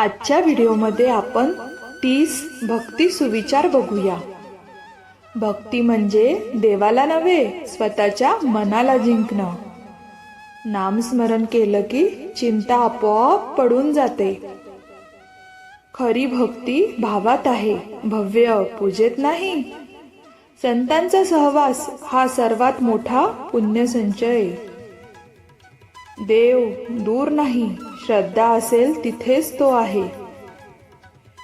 आजच्या व्हिडिओमध्ये आपण तीस भक्ती सुविचार बघूया. भक्ती म्हणजे देवाला नव्हे स्वतःच्या मनाला जिंकणं. नामस्मरण केलं की चिंता आपोआप पडून जाते. खरी भक्ती भावात आहे भव्य पूजेत नाही. संतांचा सहवास हा सर्वात मोठा पुण्यसंचय. देव दूर नाही श्रद्धा असेल तिथेच तो आहे.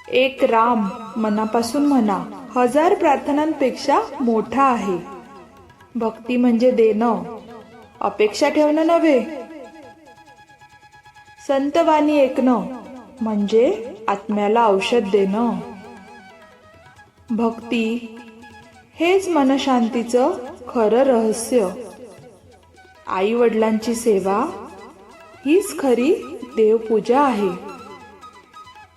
एक राम मनापासून म्हणा हजार प्रार्थनांपेक्षा मोठा आहे. भक्ती म्हणजे देणं अपेक्षा ठेवणं नव्हे. संतवाणी ऐकणं म्हणजे आत्म्याला औषध देणं. भक्ती हेच मनशांतीचं खरं रहस्य. आई वडिलांची सेवा हीच खरी देवपूजा आहे.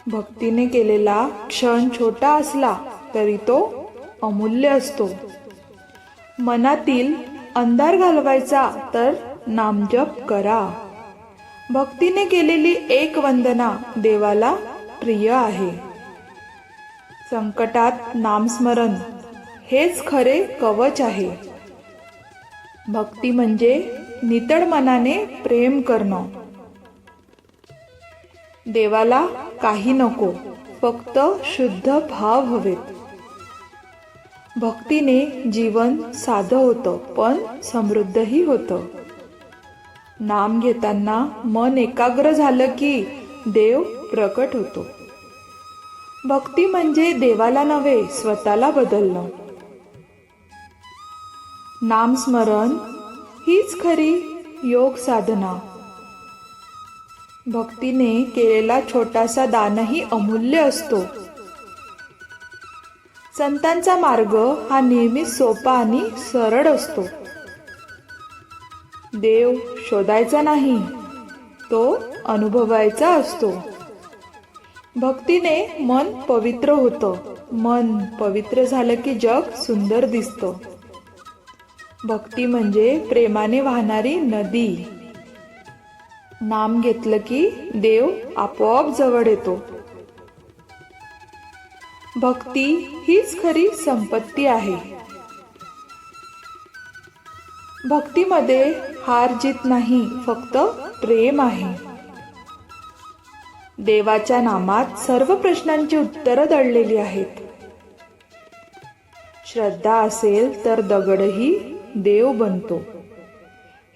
भक्तीने केलेला क्षण छोटा असला तरी तो अमूल्य असतो. मनातील अंधार घालवायचा तर नामजप करा. भक्तीने केलेली एक वंदना देवाला प्रिय आहे. संकटात नामस्मरण हेच खरे कवच आहे. भक्ती म्हणजे नितळ मनाने प्रेम करणं. देवाला काही नको फक्त शुद्ध भाव हवेत. भक्तीने जीवन साधं होतं पण समृद्धही होतं. नाम घेताना मन एकाग्र झालं की देव प्रकट होतो. भक्ती म्हणजे देवाला नव्हे स्वतःला बदलणं. नामस्मरण हीच खरी योग साधना. भक्तीने केलेला छोटासा दानही अमूल्य असतो. संतांचा मार्ग हा नेहमी सोपा आणि सरळ असतो. देव शोधायचा नाही तो अनुभवायचा असतो. भक्तीने मन पवित्र होतं. मन पवित्र झालं की जग सुंदर दिसतं. भक्ती म्हणजे प्रेमाने वाहणारी नदी. नाम घेतलं की देव आपोआप जवळ येतो. भक्ती हीच खरी संपत्ती आहे. भक्तीमध्ये हार जीत नाही फक्त प्रेम आहे. देवाच्या नामात सर्व प्रश्नांची उत्तरं दडलेली आहेत. श्रद्धा असेल तर दगडही देव बनतो.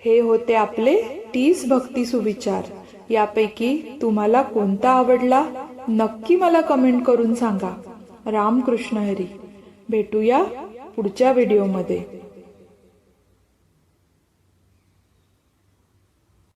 हे होते आपले तीस भक्ती सुविचार. यापैकी तुम्हाला कोणता आवडला नक्की मला कमेंट करून सांगा. रामकृष्ण हरी. भेटूया पुढच्या व्हिडिओमध्ये